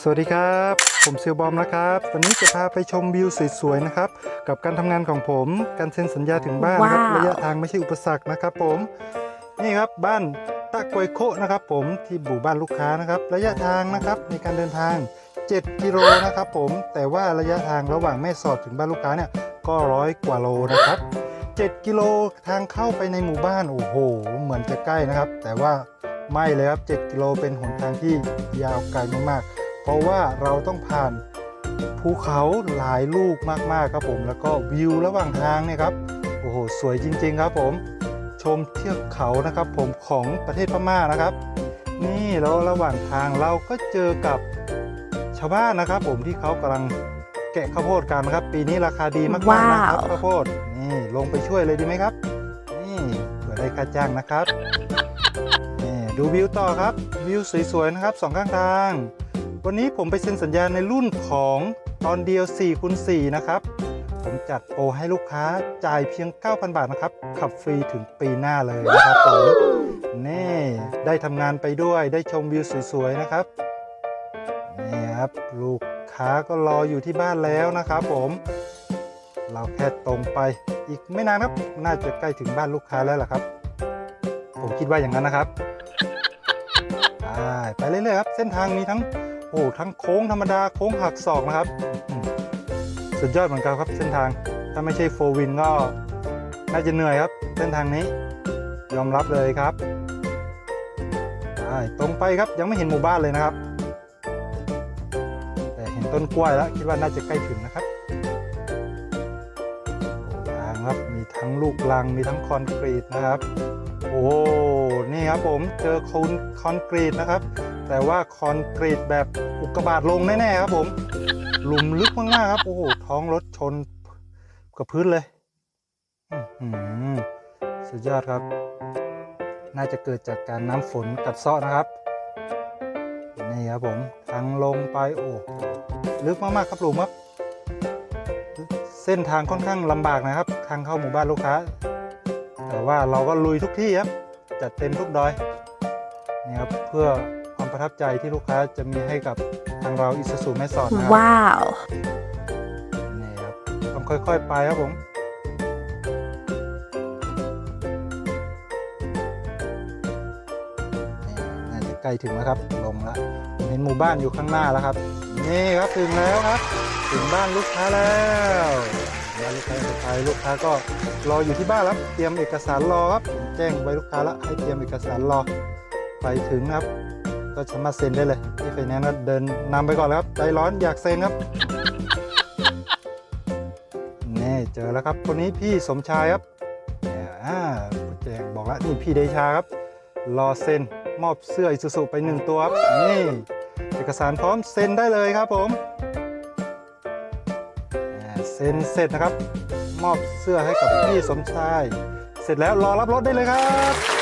สวัสดีครับ ผมซิลบอมนะครับ วันนี้จะพาไปชมวิวสวยๆนะครับ กับการทำงานของผม การเซ็นสัญญาถึงบ้านครับว้าวระยะทางไม่ใช่อุปสรรคนะครับผม นี่ครับบ้านตะกวยโคะนะครับผมที่หมู่บ้านลูกค้านะครับ ระยะทางนะครับในการเดินทาง 7 กิโลนะครับผม แต่ว่าระยะทางระหว่างแม่สอดถึงบ้านลูกค้าเนี่ยก็ร้อยกว่าโลนะครับ 7 กิโลทางเข้าไปในหมู่บ้านโอ้โห เหมือนจะใกล้นะครับ แต่ว่า ไม่เลยครับ 7 กิโลเป็นหนทางที่ยาวไกลมากๆ เพราะว่าเราต้องผ่านภูเขาหลายลูกมากๆครับผม แล้วก็วิวระหว่างทางเนี่ยครับโอ้โหสวยจริง ๆ ครับผม ชมเทือกเขานะครับ ผมของประเทศพม่านะครับ นี่แล้วระหว่างทางเราก็เจอกับชาวบ้านนะครับ ผมที่เขากำลังแกะข้าวโพดกันนะครับ ปีนี้ราคาดีมากๆนะครับว้าวข้าวโพดนี่ลงไปช่วยเลยดีไหมครับ นี่เผื่อได้ค่าจ้างนะครับนี่ ดูวิวต่อครับ วิวสวยๆนะครับสองข้างทาง วันนี้ผมไปเซ็นสัญญาในรุ่นของตอนเดียว4คูณ4นะครับ ผมจัดโปรให้ลูกค้าจ่ายเพียง 9,000 บาทนะครับ ขับฟรีถึงปีหน้าเลยนะครับผมนี่ได้ทำงานไปด้วยได้ชมวิวสวยๆนะครับนี่ครับลูกค้าก็รออยู่ที่บ้านแล้วนะครับผม เราแค่ตรงไปอีกไม่นานครับ น่าจะใกล้ถึงบ้านลูกค้าแล้วล่ะครับ ผมคิดว่าอย่างนั้นนะครับ ไปเรื่อยๆครับ เส้นทางมีทั้งโอ้ทั้งโค้งธรรมดาโค้งหักศอกนะครับ สุดยอดเหมือนกันครับเส้นทางถ้าไม่ใช่โฟวินก็น่าจะเหนื่อยครับ เส้นทางนี้ยอมรับเลยครับได้ตรงไปครับยังไม่เห็นหมู่บ้านเลยนะครับ แต่เห็นต้นกล้วยแล้วคิดว่าน่าจะใกล้ถึงนะครับ ครับ มีทั้งลูกลังมีทั้งคอนกรีตนะครับ โอ้โหนี่ครับผมเจอคอนคอนกรีตนะครับ แต่ว่าคอนกรีตแบบอุกกาบาตลงแน่ๆครับผม หลุมลึกมากๆครับโอ้โหท้องรถชนกับพื้นเลยสุดยอดครับ น่าจะเกิดจากการน้ำฝนกัดเซาะนะครับ นี่ครับผมทางลงไปโอ้ลึกมากๆครับหลุมครับ เส้นทางค่อนข้างลำบากนะครับ ทางเข้าหมู่บ้านลูกค้า แต่ว่าเราก็ลุยทุกที่ครับ จัดเต็มทุกดอยนี่ครับเพื่อความประทับใจที่ลูกค้าจะมีให้กับทางเราอิสสุแม่สอดนะครับว้าวนี่ครับต้องค่อยๆไปครับผม ใกล้ถึงแล้วครับ ลงแล้วเห็นหมู่บ้านอยู่ข้างหน้าแล้วครับ นี่ครับถึงแล้วครับ ถึงบ้านลูกค้าแล้วบ้านลูกค้าสุดท้ายลูกค้าก็รออยู่ที่บ้านแล้วเตรียมเอกสารรอครับแจ้งไว้ลูกค้าล้วให้เตรียมเอกสารรอไปถึงครับ ก็สามารถเซ็นได้เลยที่ไฟแนนซ์ก็เดินนำไปก่อนแล้วครับใจร้อนอยากเซ็นครับนี่เจอแล้วครับคนนี้พี่สมชายครับอ่าแจ้งบอกแล้วนี่พี่เดชาครับรอเซ็น มอบเสื้ออิสุสุไปหนึ่งตัวครับนี่เอกสารพร้อมเซ็นได้เลยครับผมเซ็นเสร็จนะครับ มอบเสื้อให้กับพี่สมชาย เสร็จแล้วรอรับรถได้เลยครับ